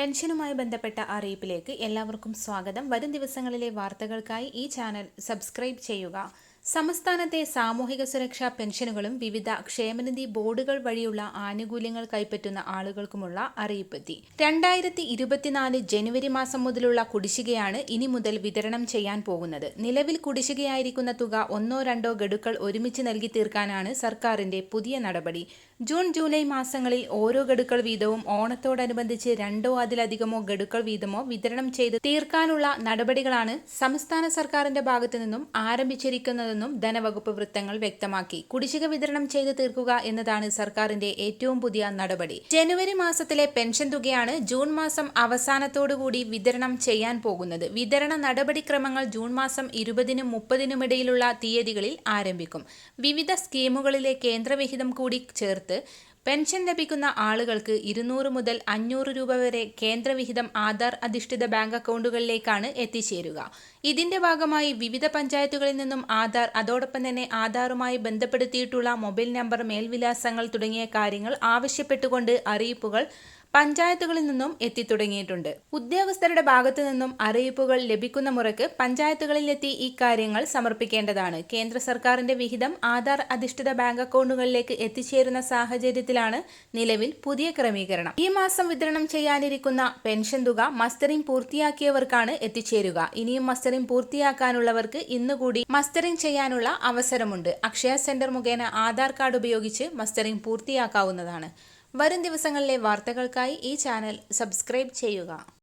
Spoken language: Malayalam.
പെൻഷനുമായി ബന്ധപ്പെട്ട അറിയിപ്പിലേക്ക് എല്ലാവർക്കും സ്വാഗതം. വരും ദിവസങ്ങളിലെ വാർത്തകൾക്കായി ഈ ചാനൽ സബ്സ്ക്രൈബ് ചെയ്യുക. സംസ്ഥാനത്തെ സാമൂഹിക സുരക്ഷാ പെൻഷനുകളും വിവിധ ക്ഷേമനിധി ബോർഡുകൾ വഴിയുള്ള ആനുകൂല്യങ്ങൾ കൈപ്പറ്റുന്ന ആളുകൾക്കുമുള്ള അറിയിപ്പെത്തി. രണ്ടായിരത്തി ഇരുപത്തിനാല് ജനുവരി മാസം മുതലുള്ള കുടിശ്ശികയാണ് ഇനി മുതൽ വിതരണം ചെയ്യാൻ പോകുന്നത്. നിലവിൽ കുടിശ്ശികയായിരിക്കുന്ന തുക ഒന്നോ രണ്ടോ ഗഡുക്കൾ ഒരുമിച്ച് നൽകി തീർക്കാനാണ് സർക്കാരിന്റെ പുതിയ നടപടി. ജൂൺ ജൂലൈ മാസങ്ങളിൽ ഓരോ ഗഡുക്കൾ വീതവും ഓണത്തോടനുബന്ധിച്ച് രണ്ടോ അതിലധികമോ ഗഡുക്കൾ വീതമോ വിതരണം ചെയ്ത് തീർക്കാനുള്ള നടപടികളാണ് സംസ്ഥാന സർക്കാരിന്റെ ഭാഗത്തു നിന്നും ആരംഭിച്ചിരിക്കുന്നതെന്നും ധനവകുപ്പ് വൃത്തങ്ങൾ വ്യക്തമാക്കി. കുടിശ്ശിക വിതരണം ചെയ്ത് തീർക്കുക എന്നതാണ് സർക്കാരിന്റെ ഏറ്റവും പുതിയ നടപടി. ജനുവരി മാസത്തിലെ പെൻഷൻ തുകയാണ് ജൂൺ മാസം അവസാനത്തോടുകൂടി വിതരണം ചെയ്യാൻ പോകുന്നത്. വിതരണ നടപടിക്രമങ്ങൾ ജൂൺ മാസം ഇരുപതിനും മുപ്പതിനുമിടയിലുള്ള തീയതികളിൽ ആരംഭിക്കും. വിവിധ സ്കീമുകളിലെ കേന്ദ്രവിഹിതം കൂടി ചേർത്ത് சேர்த்து പെൻഷൻ ലഭിക്കുന്ന ആളുകൾക്ക് ഇരുന്നൂറ് മുതൽ അഞ്ഞൂറ് രൂപ വരെ കേന്ദ്രവിഹിതം ആധാർ അധിഷ്ഠിത ബാങ്ക് അക്കൗണ്ടുകളിലേക്കാണ് എത്തിച്ചേരുക. ഇതിന്റെ ഭാഗമായി വിവിധ പഞ്ചായത്തുകളിൽ നിന്നും ആധാർ അതോടൊപ്പം തന്നെ ആധാറുമായി ബന്ധപ്പെടുത്തിയിട്ടുള്ള മൊബൈൽ നമ്പർ മേൽവിലാസങ്ങൾ തുടങ്ങിയ കാര്യങ്ങൾ ആവശ്യപ്പെട്ടുകൊണ്ട് അറിയിപ്പുകൾ പഞ്ചായത്തുകളിൽ നിന്നും എത്തിത്തുടങ്ങിയിട്ടുണ്ട്. ഉദ്യോഗസ്ഥരുടെ ഭാഗത്തു നിന്നും അറിയിപ്പുകൾ ലഭിക്കുന്ന മുറയ്ക്ക് പഞ്ചായത്തുകളിലെത്തി ഈ കാര്യങ്ങൾ സമർപ്പിക്കേണ്ടതാണ്. കേന്ദ്ര സർക്കാരിന്റെ വിഹിതം ആധാർ അധിഷ്ഠിത ബാങ്ക് അക്കൗണ്ടുകളിലേക്ക് എത്തിച്ചേരുന്ന സാഹചര്യത്തിലാണ് നിലവിൽ പുതിയ ക്രമീകരണം. ഈ മാസം വിതരണം ചെയ്യാനിരിക്കുന്ന പെൻഷൻ തുക മസ്റ്ററിംഗ് പൂർത്തിയാക്കിയവർക്കാണ് എത്തിച്ചേരുക. ഇനിയും മസ്റ്ററിംഗ് പൂർത്തിയാക്കാനുള്ളവർക്ക് ഇന്നുകൂടി മസ്റ്ററിംഗ് ചെയ്യാനുള്ള അവസരമുണ്ട്. അക്ഷയ സെന്റർ മുഖേന ആധാർ കാർഡ് ഉപയോഗിച്ച് മസ്റ്ററിംഗ് പൂർത്തിയാക്കാവുന്നതാണ്. വരും ദിവസങ്ങളിലെ വാർത്തകൾക്കായി ഈ ചാനൽ സബ്സ്ക്രൈബ് ചെയ്യുക.